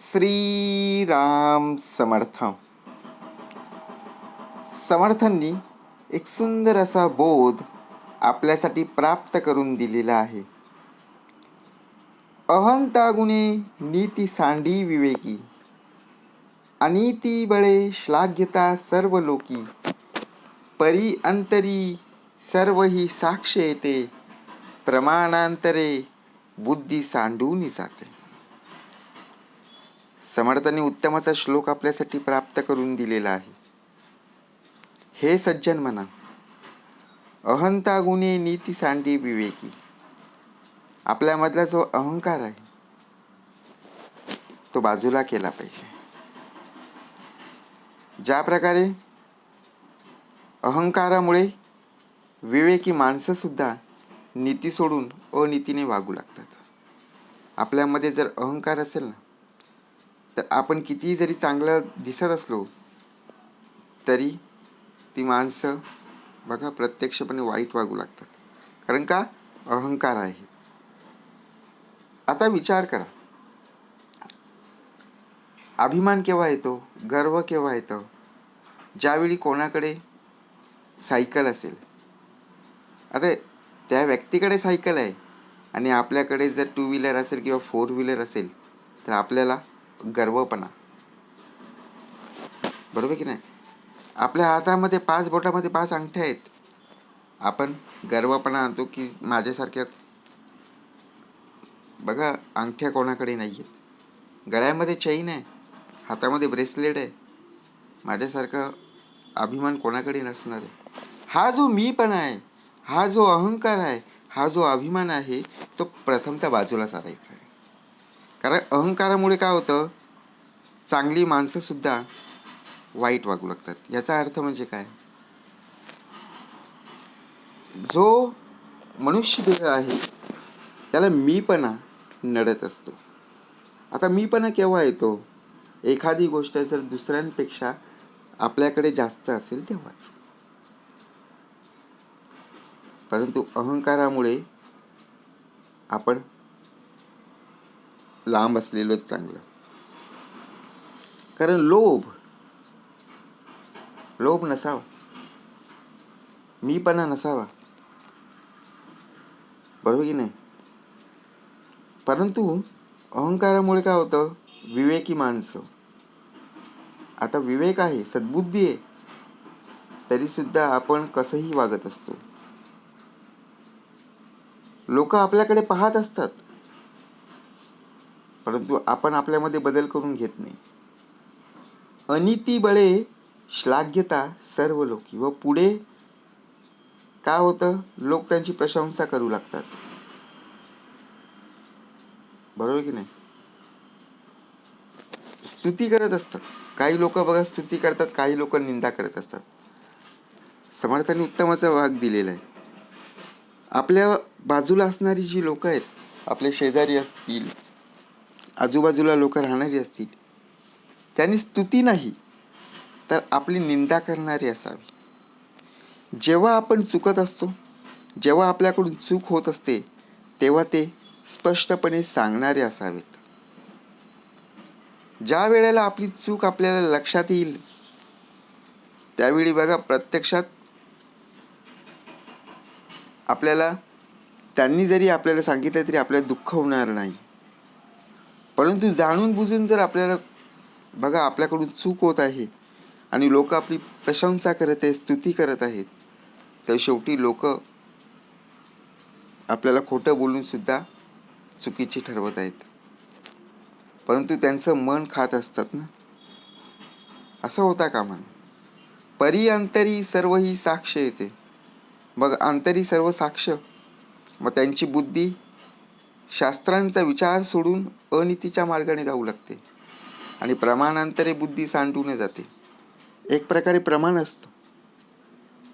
श्रीराम समर्थ समर्थांनी एक सुंदर असा बोध आपल्यासाठी प्राप्त करून दिलेला आहे. अहंता गुणे नीती सांडी विवेकी. अनिती बळे श्लाघ्यता सर्व लोकी परी अंतरी सर्व ही साक्ष येते. प्रमाणांतरे बुद्धी सांडून जाते. समर्थाने उत्तमाचा श्लोक आपल्यासाठी प्राप्त करून दिलेला आहे. हे सज्जन म्हणा अहंता गुणे नीती सांडी विवेकी. आपल्यामधला जो अहंकार आहे तो बाजूला केला पाहिजे. ज्या प्रकारे अहंकारामुळे विवेकी माणसं सुद्धा नीती सोडून अनीतीने वागू लागतात. आपल्यामध्ये जर अहंकार असेल ना तर आपण कितीही जरी चांगलं दिसत असलो तरी ती माणसं बघा प्रत्यक्षपणे वाईट वागू लागतात. कारण का? अहंकार आहे. आता विचार करा. अभिमान केव्हा येतो? गर्व केव्हा येतं? ज्यावेळी कोणाकडे सायकल असेल. आता त्या व्यक्तीकडे सायकल आहे आणि आपल्याकडे जर टू व्हीलर असेल किंवा फोर व्हीलर असेल तर आपल्याला गर्वपणा. बरोबर की नाही? आपल्या हातामध्ये पाच बोटामध्ये पाच अंगठ्या आहेत. आपण गर्वपणा आणतो की माझ्यासारख्या बघा अंगठ्या कोणाकडे नाही आहेत गळ्यामध्ये चैन आहे हातामध्ये ब्रेसलेट आहे. माझ्यासारखा अभिमान कोणाकडे नसणार आहे? हा जो मीपणा आहे हा जो अहंकार आहे हा जो अभिमान आहे तो प्रथमच्या बाजूला सारायचा आहे. कारण अहंकारामुळे काय होतं? चांगली माणसंसुद्धा वाईट वागू लागतात. याचा अर्थ म्हणजे काय? जो मनुष्य देह आहे त्याला मीपणा नडत असतो. आता मीपणा केव्हा येतो? एखादी गोष्ट जर दुसऱ्यांपेक्षा आपल्याकडे जास्त असेल तेव्हाच. परंतु अहंकारामुळे आपण लांब असलेलंच चांगलं. कारण लोभ लोभ नसावा. मीपणा नसावा. बरोबर की नाही? परंतु अहंकारामुळे काय होतं? विवेकी माणसं. आता विवेक आहे सद्बुद्धी आहे तरी सुद्धा आपण कसंही वागत असतो. लोक आपल्याकडे पाहत असतात. परंतु आपण आपल्यामध्ये बदल करून घेत नाही. अनिती बळे श्लाघ्यता सर्व लोकी व पुढे काय होतं? लोक त्यांची प्रशंसा करू लागतात. बरोबर की नाही? स्तुती करत असतात. काही लोक बघा स्तुती करतात काही लोक निंदा करत असतात. समर्थांनी उत्तमाचा भाग दिलेला आहे. आपल्या बाजूला असणारी जी लोक आहेत आपले शेजारी असतील आजूबाजूला लोक राहणारी असतील. त्यांनी स्तुती नाही तर आपली निंदा करणारी असावी. जेव्हा आपण चुकत असतो जेव्हा आपल्याकडून चूक होत असते तेव्हा ते स्पष्टपणे सांगणारे असावेत. ज्या वेळेला आपली चूक आपल्याला लक्षात येईल त्यावेळी बघा प्रत्यक्षात आपल्याला त्यांनी जरी आपल्याला सांगितलं तरी आपल्याला दुःख होणार नाही. परंतु जाणून बुजून जर आपल्याला बघा आपल्याकडून चूक होत आहे आणि लोक आपली प्रशंसा करत आहेत स्तुती करत आहेत तर शेवटी लोक आपल्याला खोटं बोलून सुद्धा चुकीची ठरवत आहेत. परंतु त्यांचं मन खात असतात ना? असं होता का म्हणा परी अंतरी सर्व ही साक्ष येते. मग अंतरी सर्व साक्ष मग त्यांची बुद्धी शास्त्रांचा विचार सोडून अनितीच्या मार्गाने जाऊ लागते आणि प्रमाणांतरे बुद्धी सांडून जाते. एक प्रकारे प्रमाण असतं.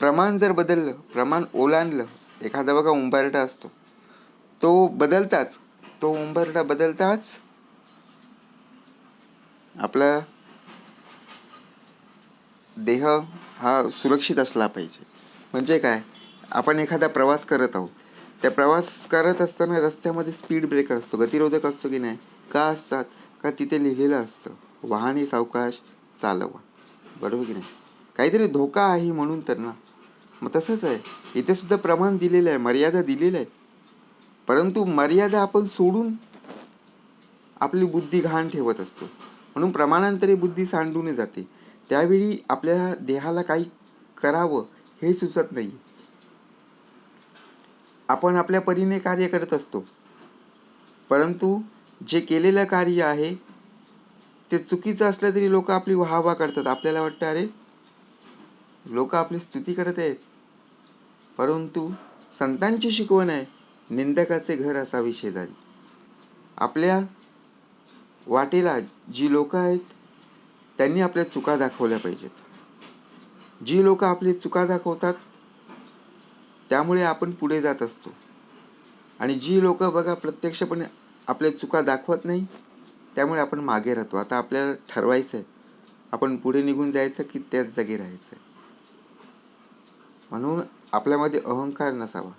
प्रमाण जर बदललं प्रमाण ओलांडलं एखादा बघा उंबरटा असतो. तो बदलताच तो उंबरटा बदलताच आपला देह हा सुरक्षित असला पाहिजे. म्हणजे काय? आपण एखादा प्रवास करत आहोत. त्या प्रवास करत असताना रस्त्यामध्ये स्पीड ब्रेकर असतो गतिरोधक असतो की नाही? का असतात? का तिथे लिहिलेलं असतं? वाहने सावकाश चालवा. बरोबर की नाही? काहीतरी धोका आहे म्हणून तर ना. मग तसंच आहे. इथे सुद्धा प्रमाण दिलेलं आहे मर्यादा दिलेल्या आहेत परंतु मर्यादा आपण सोडून आपली बुद्धी घाण ठेवत असतो. म्हणून प्रमाणांतरे बुद्धी सांडून जाते. त्यावेळी आपल्या देहाला काही करावं हे सुचत नाही. आपण आपल्या परीने कार्य करत असतो. परंतु जे केलेलं कार्य आहे ते चुकीचं असलं तरी लोक आपली वाहवा करतात. आपल्याला वाटतं अरे लोक आपली स्तुती करत आहेत. परंतु संतांची शिकवण आहे निंदकाचे घर असावी शेजारी. आपल्या वाटेला जी लोक आहेत त्यांनी आपल्या चुका दाखवल्या पाहिजेत. जी लोक आपली चुका दाखवतात त्यामुळे आपण पुढे जात असतो. आणि जी लोक बघा प्रत्यक्षपणे आपल्या चुका दाखवत नाही त्यामुळे आपण मागे राहतो. आता आपल्याला ठरवायचं आहे आपण पुढे निघून जायचं की त्याच जागी राहायचं म्हणून आपल्यामध्ये अहंकार नसावा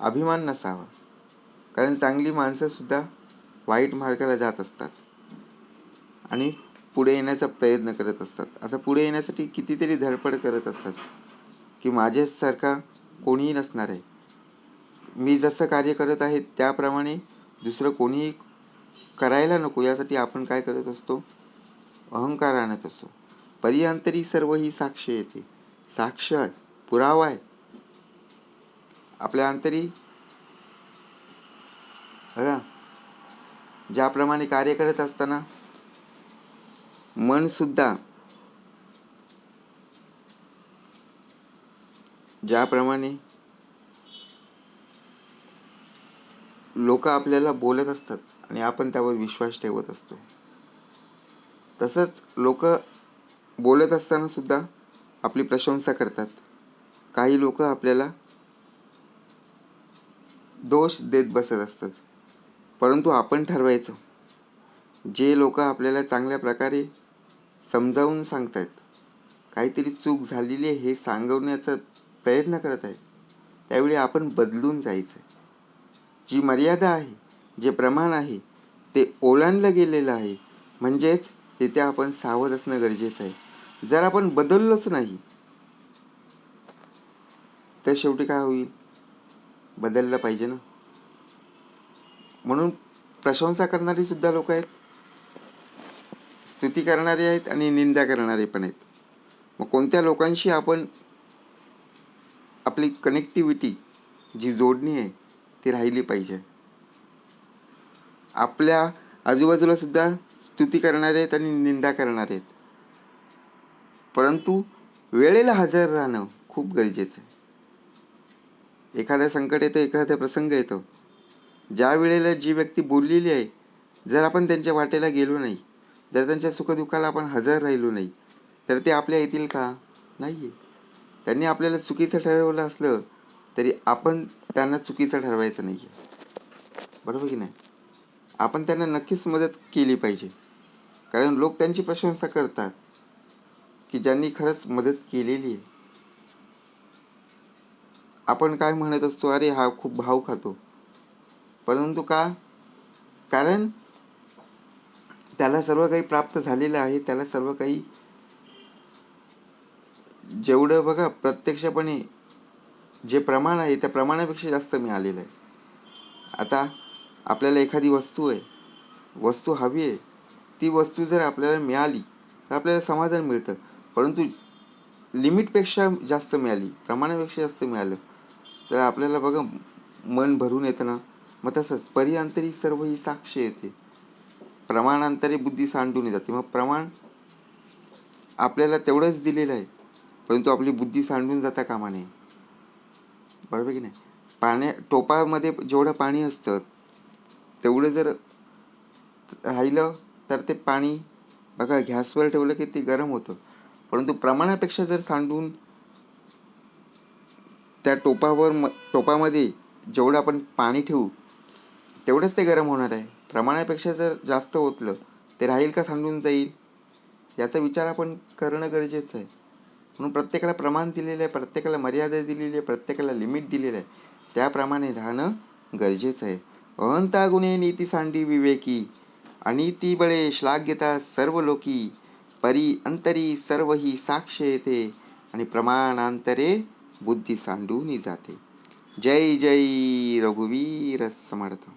अभिमान नसावा. कारण चांगली माणसंसुद्धा वाईट मार्गाला जात असतात. आणि पुढे येण्याचा प्रयत्न करत असतात. आता पुढे येण्यासाठी कितीतरी धडपड करत असतात की माझ्यासारखा कोणीही नसणार आहे. मी जसं कार्य करत आहे त्याप्रमाणे दुसरं कोणीही करायला नको यासाठी आपण काय करत असतो? अहंकार आणत असतो. पर्यंतरी सर्व ही साक्ष येते. साक्ष आहे पुरावा आहे. आपल्या अंतरी ज्याप्रमाणे कार्य करत असताना मन ज्याप्रमाणे लोक आपल्याला बोलत असतात आणि आपण त्यावर विश्वास ठेवत असतो. तसंच लोक बोलत असताना सुद्धा आपली प्रशंसा करतात. काही लोक आपल्याला दोष देत बसत असतात. परंतु आपण ठरवायचं. जे लोक आपल्याला चांगल्या प्रकारे समजावून सांगतायत काहीतरी चूक झालेली आहे हे सांगवण्याचा प्रयत्न करत आहे. त्यावेळी आपण बदलून जायचं जी मर्यादा आहे जे प्रमाण आहे ते ओलांडलं गेलेलं आहे. म्हणजेच तिथे आपण सावध असणं गरजेचं आहे. जर आपण बदललोच नाही तर शेवटी काय होईल? बदललं पाहिजे ना? म्हणून प्रशंसा करणारी सुद्धा लोक आहेत. स्तुती करणारे आहेत आणि निंदा करणारे पण आहेत. मग कोणत्या लोकांशी आपण आपली कनेक्टिव्हिटी जी जोडणी आहे ती राहिली पाहिजे. आपल्या आजूबाजूला सुद्धा स्तुती करणारे आहेत आणि निंदा करणारे आहेत. परंतु वेळेला हजर राहणं खूप गरजेचं आहे. एखादा संकट येतं एखादा प्रसंग येतो. ज्या वेळेला जी व्यक्ती बोललेली आहे जर आपण त्यांच्या वाटेला गेलो नाही जर त्यांच्या सुखदुःखाला आपण हजर राहिलो नाही तर ते आपल्या येतील का? नाही आहे त्यांनी आपल्याला चुकीचं ठरवलं असलं तरी आपण त्यांना चुकीचं ठरवायचं नाही आहे बरोबर की नाही? आपण त्यांना नक्कीच मदत केली पाहिजे. कारण लोक त्यांची प्रशंसा करतात की ज्यांनी खरंच मदत केलेली आहे. आपण काय म्हणत असतो अरे हा खूप भाव खातो. परंतु का? कारण त्याला सर्व काही प्राप्त झालेलं आहे त्याला सर्व काही जेवढं बघा प्रत्यक्षपणे जे प्रमाण आहे त्या प्रमाणापेक्षा जास्त मिळालेलं आहे. आता आपल्याला एखादी वस्तू आहे वस्तू हवी आहे ती वस्तू जर आपल्याला मिळाली तर आपल्याला समाधान मिळतं. परंतु लिमिटपेक्षा जास्त मिळाली प्रमाणापेक्षा जास्त मिळालं तर आपल्याला बघा मन भरून येतं ना. मग तसंच परिअंतरी सर्व ही साक्ष येते. प्रमाणांतरी बुद्धी सांडून जाते. मग प्रमाण आपल्याला तेवढंच दिलेलं आहे परंतु आपली बुद्धी सांडून जाता कामा नये बरोबर की नाही? पाण्या टोपामध्ये जेवढं पाणी असतं तेवढं जर राहिलं तर ते पाणी बघा गॅसवर ठेवलं की ते गरम होतं. परंतु प्रमाणापेक्षा जर सांडून त्या टोपावर म टोपामध्ये जेवढं आपण पाणी ठेवू तेवढंच ते गरम होणार आहे. प्रमाणापेक्षा जर जास्त ओतलं ते राहील का सांडून जाईल? याचा विचार आपण करणं गरजेचं आहे. म्हणून प्रत्येकाला प्रमाण दिलेलं आहे प्रत्येकाला मर्यादा दिलेली आहे प्रत्येकाला लिमिट दिलेलं आहे. त्याप्रमाणे राहणं गरजेचं आहे. अहंता गुणे नीती सांडी विवेकी अनिती बळे श्लाघ्यता सर्व लोकी परी अंतरी सर्व ही साक्ष येते आणि प्रमाणांतरे बुद्धी सांडून जाते. जय जय रघुवीर समर्थ.